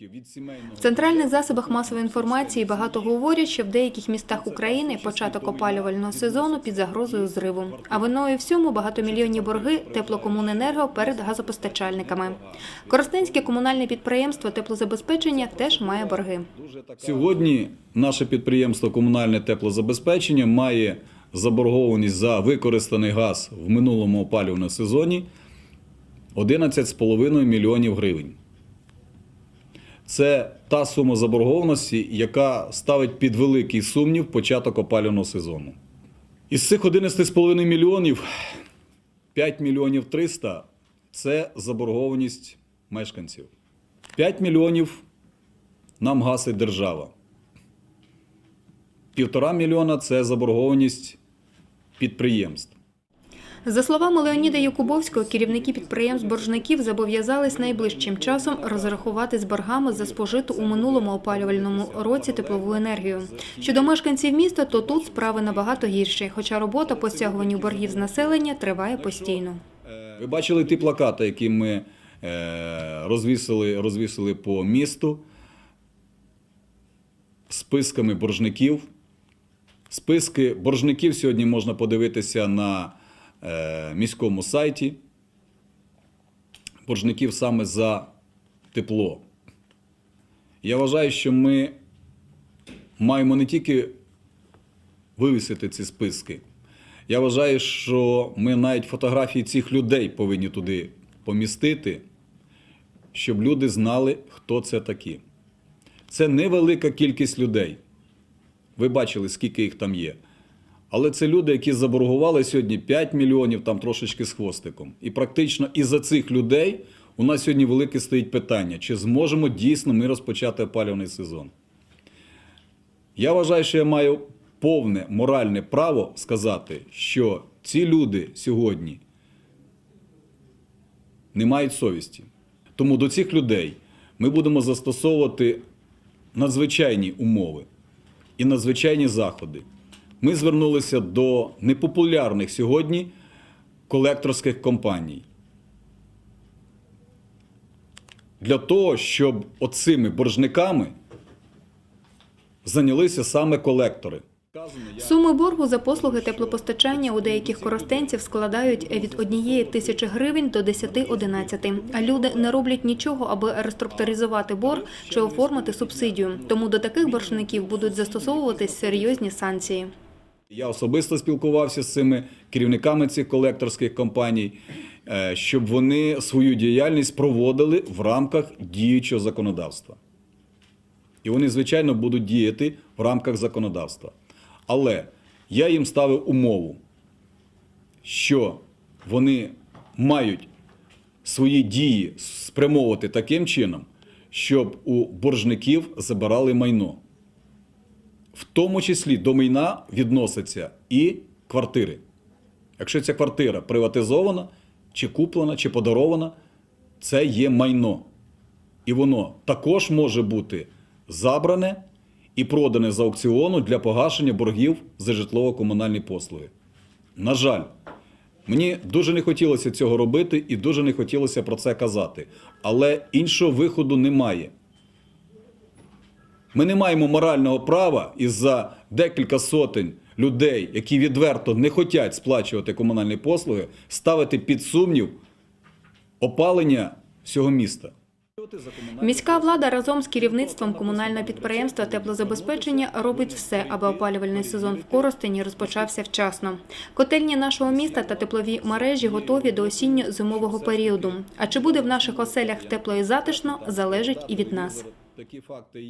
від сімейного В центральних засобах масової інформації багато говорять, що в деяких містах України початок опалювального сезону під загрозою зриву. А виною всьому багатомільйонні борги теплокомуненерго перед газопостачальниками. Коростенське комунальне підприємство теплозабезпечення теж має борги. Сьогодні наше підприємство комунальне теплозабезпечення має заборгованість за використаний газ в минулому опалювальному сезоні 11,5 мільйонів гривень. Це та сума заборгованості, яка ставить під великий сумнів початок опалювального сезону. Із цих 11,5 мільйонів 5 мільйонів 300 – це заборгованість мешканців. 5 мільйонів нам гасить держава. Півтора мільйона це заборгованість підприємств. За словами Леоніда Якубовського, керівники підприємств-боржників зобов'язались найближчим часом розрахувати з боргами за спожиту у минулому опалювальному році теплову енергію. Щодо мешканців міста, то тут справи набагато гірші, хоча робота по стягуванню боргів з населення триває постійно. Ви бачили ті плакати, які ми е, розвісили, розвісили по місту списками боржників. Списки боржників сьогодні можна подивитися на міському сайті. Боржників саме за тепло. Я вважаю, що ми маємо не тільки вивісити ці списки. Я вважаю, що ми навіть фотографії цих людей повинні туди помістити, щоб люди знали, хто це такі. Це невелика кількість людей. Ви бачили, скільки їх там є. Але це люди, які заборгували сьогодні 5 мільйонів, там трошечки з хвостиком. І практично із-за цих людей у нас сьогодні велике стоїть питання, чи зможемо дійсно ми розпочати опалювальний сезон. Я вважаю, що я маю повне моральне право сказати, що ці люди сьогодні не мають совісті. Тому до цих людей ми будемо застосовувати надзвичайні умови і надзвичайні заходи. Ми звернулися до непопулярних сьогодні колекторських компаній. Для того, щоб оцими боржниками зайнялися саме колектори. Суми боргу за послуги теплопостачання у деяких коростенців складають від однієї тисячі гривень до 10-11. А люди не роблять нічого, аби реструктуризувати борг чи оформити субсидію. Тому до таких боржників будуть застосовуватись серйозні санкції. Я особисто спілкувався з цими керівниками цих колекторських компаній, е, щоб вони свою діяльність проводили в рамках діючого законодавства. І вони, звичайно, будуть діяти в рамках законодавства. Але я їм ставив умову, що вони мають свої дії спрямовувати таким чином, щоб у боржників забирали майно. В тому числі до майна відносяться і квартири. Якщо ця квартира приватизована, чи куплена, чи подарована, це є майно. І воно також може бути забране і продане з аукціону для погашення боргів за житлово-комунальні послуги. На жаль, мені дуже не хотілося цього робити і дуже не хотілося про це казати. Але іншого виходу немає. Ми не маємо морального права із-за декілька сотень людей, які відверто не хочуть сплачувати комунальні послуги, ставити під сумнів опалення всього міста. Міська влада разом з керівництвом комунального підприємства теплозабезпечення робить все, аби опалювальний сезон в Коростені розпочався вчасно. Котельні нашого міста та теплові мережі готові до осінньо-зимового періоду. А чи буде в наших оселях тепло і затишно, залежить і від нас. Такі факти є.